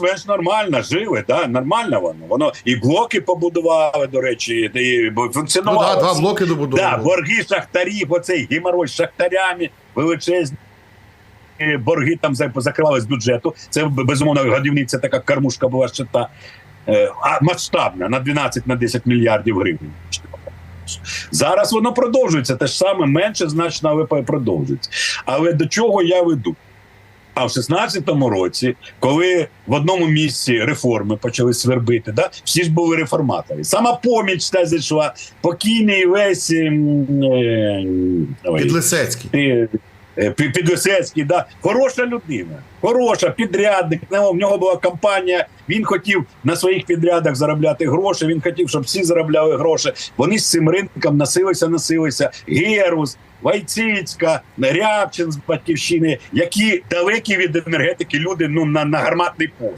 більш-менш нормально жили, да, нормально воно. Воно і блоки побудували, до речі, і Ну да, два блоки Да, борги шахтарів, оцей геморрой з шахтарями, величезні борги там за- закривали з бюджету. Це безумовно годівниця така кормушка була ще та е, а масштабна на 12 на 10 мільярдів гривень. Зараз воно продовжується те ж саме, менше значно, але продовжується. Але до чого я веду? А в 16-му році, коли в одному місці реформи почали свербити, да, всі ж були реформатори. Сама поміч та зайшла, покійний весь ем, е, Підлисецький. Е, Пі- Підлисецький, да. хороша людина, хороша, підрядник. Ну, В нього була компанія. Він хотів на своїх підрядах заробляти гроші. Він хотів, щоб всі заробляли гроші. Вони з цим ринком носилися, носилися. Герус, Вайціцька, Рябчин з батьківщини, які далекі від енергетики люди ну на, на гарматний пост.